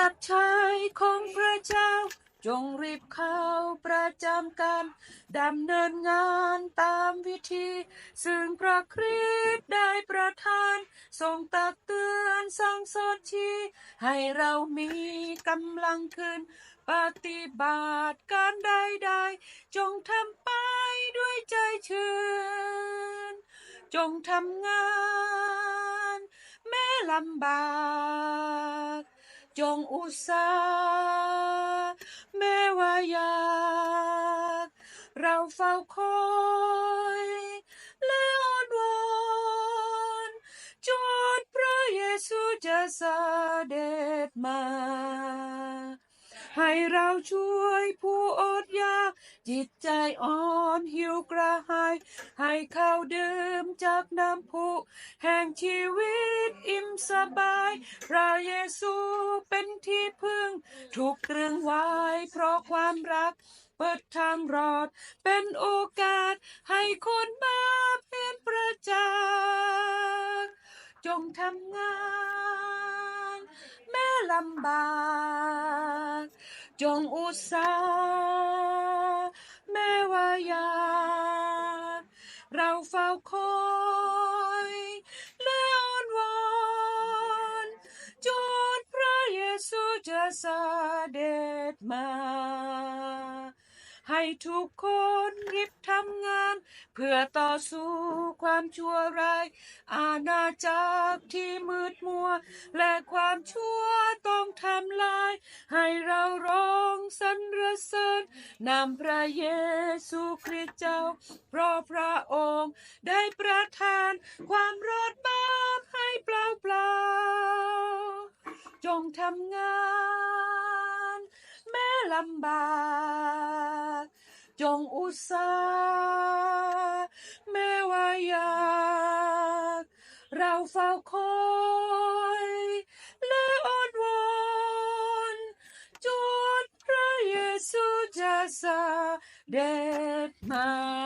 รับใช้ของพระเจ้า จงรีบเข้าประจำการดำเนินงานตามวิธี ซึ่งพระคริสต์ได้ประทาน ทรงตักเตือนสั่งสอนชี้ให้เรามีกำลังขึ้น ปฏิบัติการใดๆจงทำไปด้วยใจชื่น จงทำงาน แม้ลำบาก จงอุตสาห์แม้ว่ายากเราเฝ้าคอยและอ้อนวอนจนพระเยซูจะเสด็จมา ให้เราช่วยผู้อด จิตใจอ่อนหิวกระหาย ให้เข้าดื่มจากน้ำพุแห่งชีวิตอิ่มสบาย พระเยซูเป็นที่พึ่ง ถูกตรึงไว้เพราะความรัก เปิดทางรอด เป็นโอกาสให้คนมาเป็นประจักษ์จงทำงานแม้ลำบาก จงอุตสาห์าเฝ้าคอยและอ้อนวอนจนพระเยซูจะเสด็จมา ให้ทุกคนรีบทำงาน เพื่อต่อสู้ความชั่วร้าย อาณาจักรที่มืดมัว และความชั่วต้องทำลาย ให้เราร้องสรร เสริญนำพระเยซูคริสต์เจ้า เพราะพระองค์ได้ประทานความรอดบาปให้เปล่าเปล่าๆจงทำงาน แม้ลำบากจงอุตสาห์แม้ว่ายาก เราเฝ้าคอ Dead my